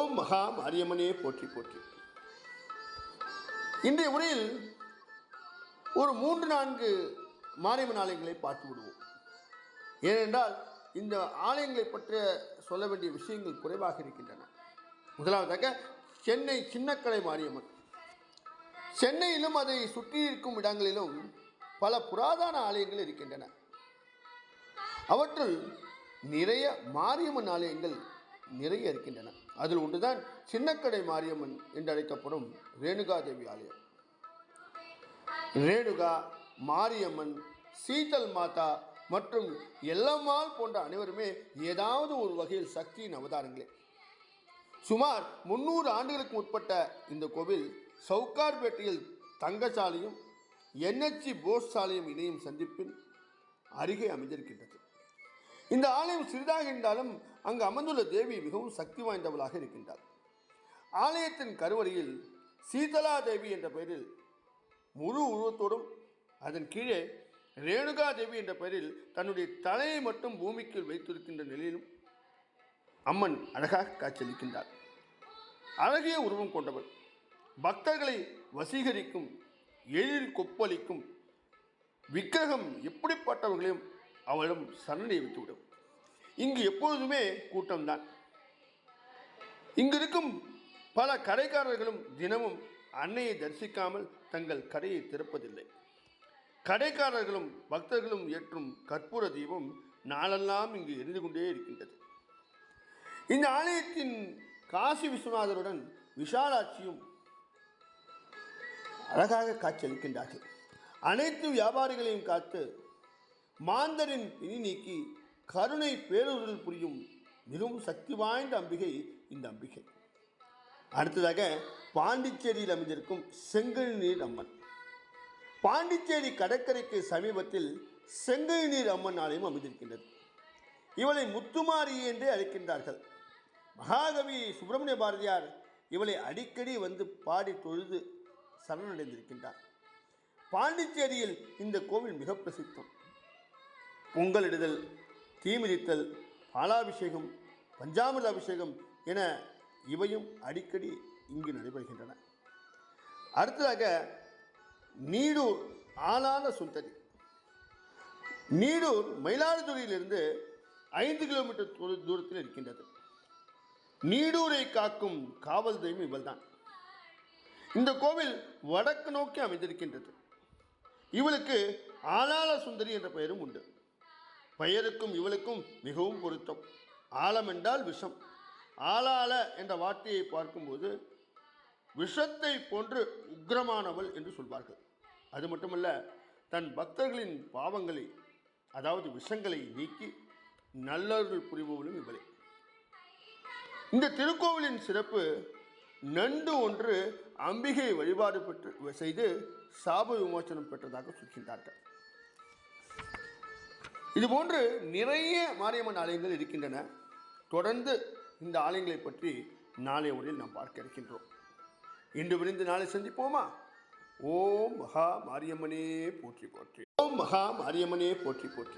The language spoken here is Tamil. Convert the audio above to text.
ஓம் மகா மாரியம்மனே போற்றி போற்றி. இன்றைய உரையில் ஒரு மூன்று நான்கு மாரியம்மன் ஆலயங்களை பார்த்து விடுவோம். ஏனென்றால் இந்த ஆலயங்களை பற்றி சொல்ல வேண்டிய விஷயங்கள் குறைவாக இருக்கின்றன. முதலாவதாக சென்னை சின்னக்கலை மாரியம்மன். சென்னையிலும் அதை சுற்றி இருக்கும் இடங்களிலும் பல புராதன ஆலயங்கள் இருக்கின்றன. அவற்றுள் நிறைய மாரியம்மன் ஆலயங்கள் நிறைய இருக்கின்றன. அதில் ஒன்றுதான் சின்னக்கடை மாரியம்மன் என்று அழைக்கப்படும் ரேணுகா தேவி ஆலயம். ரேணுகா மாரியம்மன் சீதல் மாதா மற்றும் எல்லம்மாள் போன்ற அனைவருமே ஏதாவது ஒரு வகையில் சக்தியின் அவதாரங்களே. சுமார் முன்னூறு ஆண்டுகளுக்கு உட்பட்ட இந்த கோவில் சவுக்கார்பேட்டையில் தங்கசாலையும் என்எச்சி போஸ் சாலையும் இணையும் சந்திப்பின் அருகே அமைந்திருக்கின்றது. இந்த ஆலயம் சிறிதாக இருந்தாலும் அங்கு அமர்ந்துள்ள தேவி மிகவும் சக்தி வாய்ந்தவளாக இருக்கின்றார் ஆலயத்தின் கருவறையில் சீதலா தேவி என்ற பெயரில் முழு உருவத்தோடும் அதன் கீழே ரேணுகா தேவி என்ற பெயரில் தன்னுடைய தலையை மட்டும் பூமிக்கு வைத்திருக்கின்ற நிலையிலும் அம்மன் அழகாக காட்சியளிக்கின்றார். அழகிய உருவம் கொண்டவள். பக்தர்களை வசீகரிக்கும் எழில் கொப்பளிக்கும் விக்கிரகம் எப்படிப்பட்டவர்களையும் அவளும் சரணடை வைத்துவிடும் இங்கு எப்பொழுதுமே கூட்டம்தான். இங்கு இருக்கும் பல கடைக்காரர்களும் தினமும் அன்னையை தரிசிக்காமல் தங்கள் கடையை திறப்பதில்லை. கடைக்காரர்களும் பக்தர்களும் ஏற்றும் கற்பூர தீபம் நாளெல்லாம் இங்கு எரிந்து கொண்டே இருக்கின்றது. இந்த ஆலயத்தின் காசி விஸ்வநாதருடன் விஷாலாட்சியும் அழகாக காட்சியளிக்கின்றார்கள். அனைத்து வியாபாரிகளையும் காத்து மாந்தரின் பிணி நீக்கி கருணை பேருதல் புரியும் மிகவும் சக்தி வாய்ந்த அம்பிகை இந்த அம்பிகை. அடுத்ததாக பாண்டிச்சேரியில் அமைந்திருக்கும் செங்கல் நீர் அம்மன். பாண்டிச்சேரி கடற்கரைக்கு சமீபத்தில் செங்கல் நீர் அம்மன் ஆலயம் அமைந்திருக்கின்றது. இவளை முத்துமாரி என்றே அழைக்கின்றார்கள். மகாகவி சுப்பிரமணிய பாரதியார் இவளை அடிக்கடி வந்து பாடி தொழுது சரணடைந்திருக்கின்றார். பாண்டிச்சேரியில் இந்த கோவில் மிக பிரசித்தம். பொங்கலிடுதல் தீமிதித்தல் பாலாபிஷேகம் பஞ்சாமிர்த அபிஷேகம் என இவையும் அடிக்கடி இங்கு நடைபெறுகின்றன. அடுத்ததாக நீடூர் ஆளான சுந்தரி. நீடூர் மயிலாடுதுறையிலிருந்து ஐந்து கிலோமீட்டர் தூர- தூரத்தில் இருக்கின்றது. நீடூரை காக்கும் காவல் தெய்வம் இவள்தான். இந்த கோவில் வடக்கு நோக்கி அமைந்திருக்கின்றது. இவளுக்கு ஆளாள சுந்தரி என்ற பெயரும் உண்டு. பெயருக்கும் இவளுக்கும் மிகவும் பொருத்தம். ஆழம் என்றால் விஷம். ஆளாள என்ற வார்த்தையை பார்க்கும்போது விஷத்தை போன்று உக்கிரமானவள் என்று சொல்வார்கள். அது மட்டுமல்ல தன் பக்தர்களின் பாவங்களை அதாவது விஷங்களை நீக்கி நல்லவர்கள் புரிபவளும் இவளே. இந்த திருக்கோவிலின் சிறப்பு நண்டு ஒன்று அம்பிகை வழிபாடு பெற்று செய்து சாப விமோசனம் பெற்றதாக சொல்கின்றார்கள். இதுபோன்று நிறைய மாரியம்மன் ஆலயங்கள் இருக்கின்றன. தொடர்ந்து இந்த ஆலயங்களை பற்றி நாளைய உரையில் நாம் பார்க்க இருக்கின்றோம். இன்று விரிந்து நாளை சந்திப்போமா? ஓம் மகா மாரியம்மனே போற்றி போற்றி. ஓம் மகா மாரியம்மனே போற்றி போற்றி.